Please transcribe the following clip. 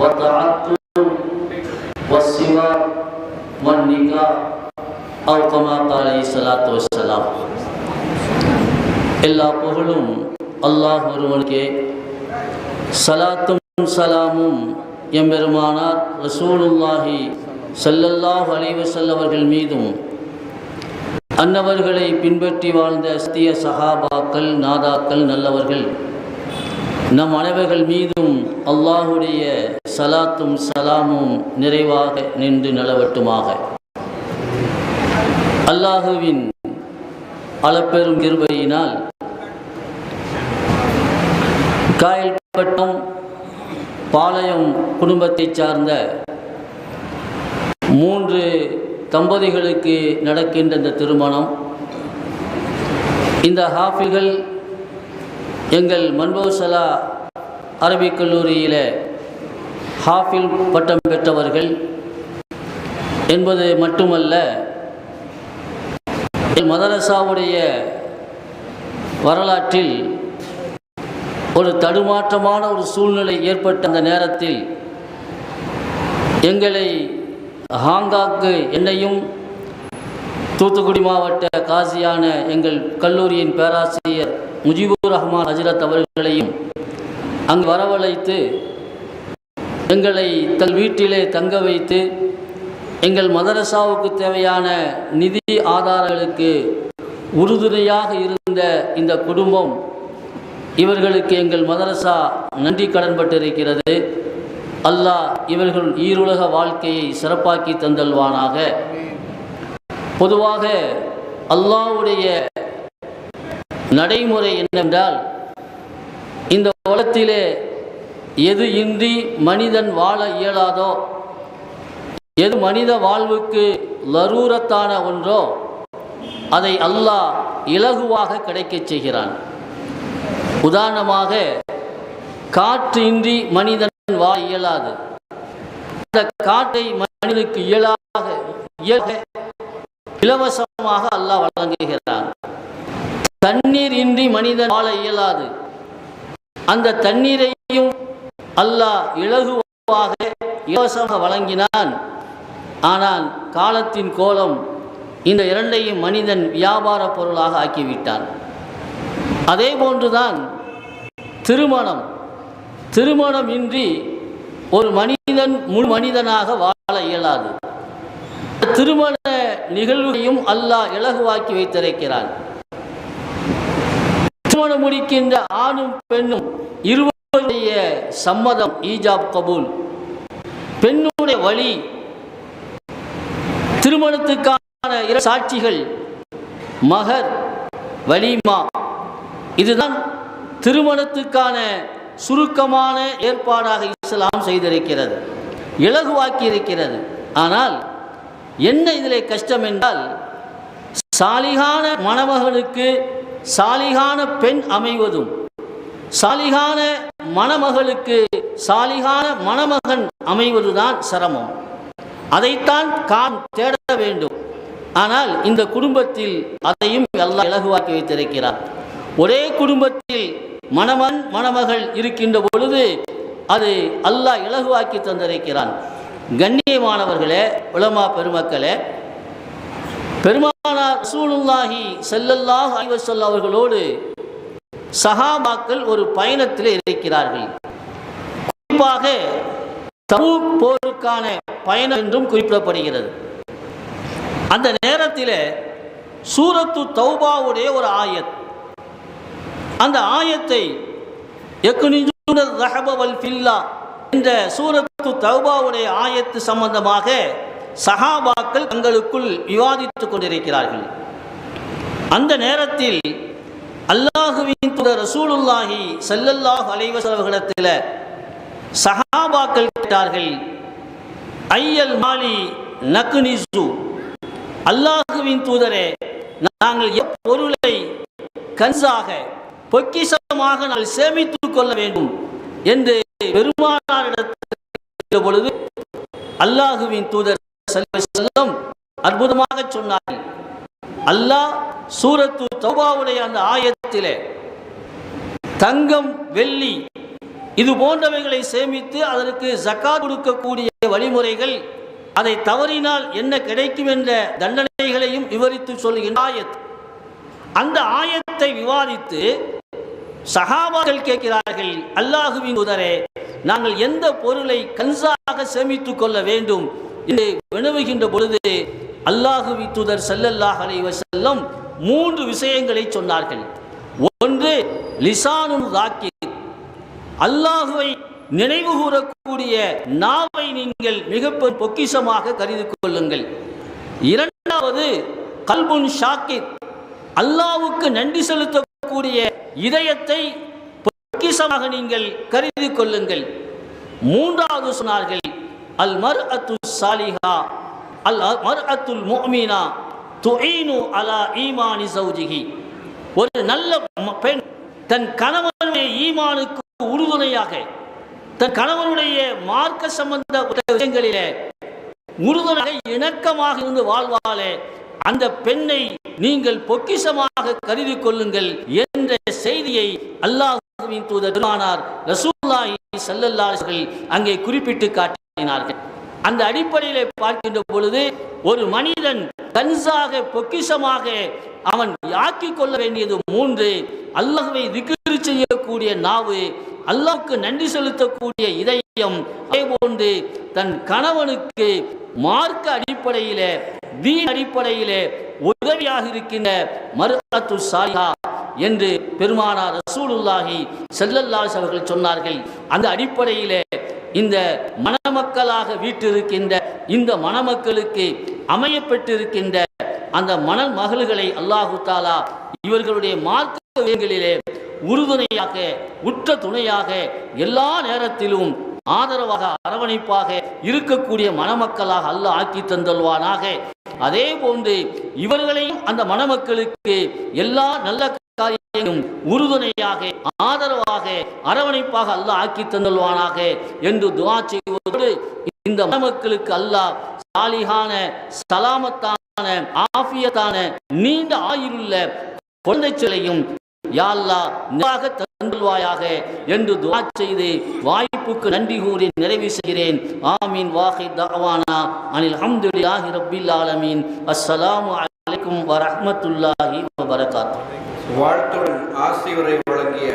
والتعطر والسواك والنكاح أو كما قال عليه الصلاة والسلام எல்லா புகழும் அல்லாஹ் ஒருவனுக்கே சலாத்தும் சலாமும் எம்பெருமானார் ரசூலுல்லாஹி ஸல்லல்லாஹு அலைஹி வஸல்லம் அவர்கள் மீதும் அன்னவர்களை பின்பற்றி வாழ்ந்த சத்திய சஹாபாக்கள் நாதாக்கள் நல்லவர்கள் நம் அனைவர்கள் மீதும் அல்லாஹுடைய சலாத்தும் சலாமும் நிறைவாக நின்று நிலவட்டுமாக. அல்லாஹுவின் அளப்பெரும் கிருபையினால் காயல்பட்டம் பாளையம் குடும்பத்தைச் சார்ந்த மூன்று தம்பதிகளுக்கு நடக்கின்ற இந்த திருமணம். இந்த ஹாஃபிகள் எங்கள் மன்போசலா அரபிக் கல்லூரியில் ஹாஃபில் பட்டம் பெற்றவர்கள் என்பது மட்டுமல்ல மதரசாவுடைய வரலாற்றில் ஒரு தடுமாற்றமான ஒரு சூழ்நிலை ஏற்பட்ட அந்த நேரத்தில் எங்களை ஹாங்காக்கு என்னையும் தூத்துக்குடி மாவட்ட காசியான எங்கள் கல்லூரியின் பேராசிரியர் முஜிபுர் ரஹ்மான் ஹஜரத் அவர்களையும் அங்கு வரவழைத்து எங்களை தன் வீட்டிலே தங்க வைத்து எங்கள் மதரசாவுக்கு தேவையான நிதி ஆதாரங்களுக்கு உறுதுணையாக இருந்த இந்த குடும்பம் இவர்களுக்கு எங்கள் மதரசா நன்றி கடன்பட்டிருக்கிறது அல்லாஹ் இவர்கள் ஈருலக வாழ்க்கையை சிறப்பாக்கி தந்தல்வானாக. பொதுவாக அல்லாஹ்வுடைய நடைமுறை என்னவென்றால் இந்த உலகத்திலே எது இன்றி மனிதன் வாழ இயலாதோ? எது மனித வாழ்வுக்கு லரூரத்தான ஒன்றோ? அதை அல்லாஹ் இலகுவாக கிடைக்கச் செய்கிறான். உதாரணமாக காற்று இன்றி மனிதன் வாழ இயலாது. அந்த காற்றை மனிதனுக்கு இயலாக இயல இலவசமாக அல்லாஹ் வழங்குகிறான். தண்ணீர் இன்றி மனிதன் வாழ இயலாது. அந்த தண்ணீரையும் அல்லாஹ் இலகுவாக இலவசமாக வழங்கினான். ஆனால் காலத்தின் கோலம் இந்த இரண்டையும் மனிதன் வியாபார பொருளாக ஆக்கிவிட்டான். அதே போன்றுதான் திருமணம். திருமணம் இன்றி ஒரு மனிதன் முழு மனிதனாக வாழ இயலாது. திருமண நிகழ்வையும் அல்லாஹ் இலகுவாக்கி வைத்திருக்கிறான். திருமணம் முடிக்கின்ற ஆணும் பெண்ணும் இருவருடைய சம்மதம் ஈஜாப் கபூல். பெண்ணுடைய வழி திருமணத்துக்கான இரு சாட்சிகள் மகர் வலிமா. இதுதான் திருமணத்துக்கான சுருக்கமான ஏற்பாடாக இஸ்லாம் செய்திருக்கிறது. இலகுவாக்கி இருக்கிறது ஆனால் என்ன இதில் கஷ்டம் என்றால் சாலிகான மணமகனுக்கு சாலிகான பெண் அமைவதும் சாலிகான மணமகளுக்கு சாலிகான மணமகன் அமைவதுதான் சிரமம். அதைத்தான் கான் தேட வேண்டும். ஆனால் இந்த குடும்பத்தில் அதையும் எல்லாம் இலகுவாக்கி வைத்திருக்கிறார். ஒரே குடும்பத்தில் மணமன் மணமகள் இருக்கின்ற பொழுது அது அல்லாஹ் இலகுவாக்கி தந்திருக்கிறான். கண்ணியமானவர்களே உலமா பெருமக்களே பெருமானார் சூழ்நாகி செல்லல்லாஹ் ஆய்வு வஸல்லம் அவர்களோடு சகாபாக்கள் ஒரு பயணத்தில் இருக்கிறார்கள். குறிப்பாக தபூக் போருக்கான பயணம் என்றும் குறிப்பிடப்படுகிறது. அந்த நேரத்தில் சூரத்து தௌபாவுடைய ஒரு ஆயத். அந்த ஆயத்தை என்ற சூரத்து தௌபாவுடைய ஆயத்து சம்பந்தமாக சகாபாக்கள் தங்களுக்குள் விவாதித்துக் கொண்டிருக்கிறார்கள். அந்த நேரத்தில் அல்லாஹுவின் தூதர் ரசூலுல்லாஹி சல்லல்லாஹ் அலைஹி சஹாபாக்கள் கேட்டார்கள் ஐயல் மாலி நக்னிசு? அல்லாஹுவின் தூதரே நாங்கள் எப்பொருளை கன்சாக பொக்கிசமாக நாங்கள் சேமித்துக் கொள்ள வேண்டும் என்று பெருமானாரிடத்தில் பொழுது அல்லாஹுவின் தூதர் ஸல்லல்லாஹு அற்புதமாக சொன்னார்கள். அல்லாஹ் சூரத்து தௌபாவுடைய அந்த ஆயத்திலே தங்கம் வெள்ளி இது போன்றவைகளை சேமித்து அதற்கு ஜக்காத் கொடுக்கக்கூடிய வழிமுறைகள் அதை தவறினால் என்ன கிடைக்கும் என்ற தண்டனைகளையும் விவரித்து சொல்கின்ற ஆயத். அந்த ஆயத்தை விவாதித்து சகாபாக்கள் கேட்கிறார்கள் அல்லாஹுவின் உதரே நாங்கள் எந்த பொருளை கன்சாக சேமித்துக் கொள்ள வேண்டும்? என்று வினவுகின்ற பொழுது அல்லாஹுவி தூதர் ஸல்லல்லாஹு அலைஹி மூன்று விஷயங்களை சொன்னார்கள். ஒன்று லிசானுன் ராக்கி. அல்லாஹுவை நினைவு கூறக்கூடிய நாவை நீங்கள் மிக பொக்கிஷமாக கருதி கொள்ளுங்கள். இரண்டாவது கல்புன் ஷாக்கித் அல்லாவுக்கு நன்றி செலுத்தக்கூடிய இதயத்தை பொக்கிஷமாக நீங்கள் கருதி கொள்ளுங்கள். மூன்றாவது சொன்னார்கள் அல் மர் அத்து சாலிஹா அல் மர் அத்துல் மோமீனா துஈனு அலா ஈமானி சௌஜிகி ஒரு நல்ல ம- பெண் தன் கணவனுடைய ஈமானுக்கு உறுதுணையாக தன் கணவனுடைய மார்க்க சம்பந்த விஷயங்களிலே உறுதுணையாக இணக்கமாக இருந்து வாழ்வாலே அந்த பெண்ணை நீங்கள் பொக்கிஷமாக கருதி கொள்ளுங்கள் என்ற செய்தியை அல்லாஹுவின் தூதர் பெருமானார் ரசூலுல்லாஹி ஸல்லல்லாஹு அங்கே குறிப்பிட்டு காட்டினார்கள். அந்த அடிப்படையிலே பார்க்கின்ற பொழுது ஒரு மனிதன் கன்சாக பொக்கிஷமாக அவன் யாக்கி கொள்ள வேண்டியது மூன்று. அல்லாஹ்வை திக்ரு செய்யக்கூடிய நாவு அல்லாவுக்கு நன்றி செலுத்தக்கூடிய இதயம் அதே போன்று தன் கணவனுக்கு மார்க்க அடிப்படையில தீன் அடிப்படையில உதவியாக இருக்கின்ற மருத்து சாயா என்று பெருமானார் ரசூலுல்லாஹி செல்லல்லாஸ் அவர்கள் சொன்னார்கள். அந்த அடிப்படையிலே இந்த மணமக்களாக வீட்டிருக்கின்ற இந்த மணமக்களுக்கு அமையப்பட்டிருக்கின்ற அந்த மணல் மகள்களை அல்லாஹு தாலா இவர்களுடைய மார்க்க வேங்களிலே உறுதுணையாக உற்ற துணையாக எல்லா நேரத்திலும் ஆதரவாக அரவணைப்பாக இருக்கக்கூடிய மணமக்களாக அல்லாஹ் ஆக்கி தந்தல்வானாக. அதே போன்று இவர்களையும் அந்த மணமக்களுக்கு எல்லா நல்ல உறுதுணையாக ஆதரவாக அரவணைப்பாக அல்லாஹ் ஆக்கி தந்தல்வானாக என்று துவா செய்வதோடு இந்த மக்களுக்கு அல்லாஹ் சாலிகான சலாமத்தான ஆஃபியத்தான நீண்ட ஆயுளுள்ள குழந்தை சிலையும் யா நிறைவாக தந்துள்வாயாக என்று துவா செய்து வாய்ப்புக்கு நன்றி கூறி நிறைவு செய்கிறேன். ஆமீன். வாஹி தஅவானா அனில் ஹம்துலில்லாஹி ரபில் ஆலமீன். அஸ்ஸலாமு அலைக்கும் வரஹ்மத்துல்லாஹி வபரகாத்துஹு வாழ்த்துடன் ஆசியுரை வழங்கிய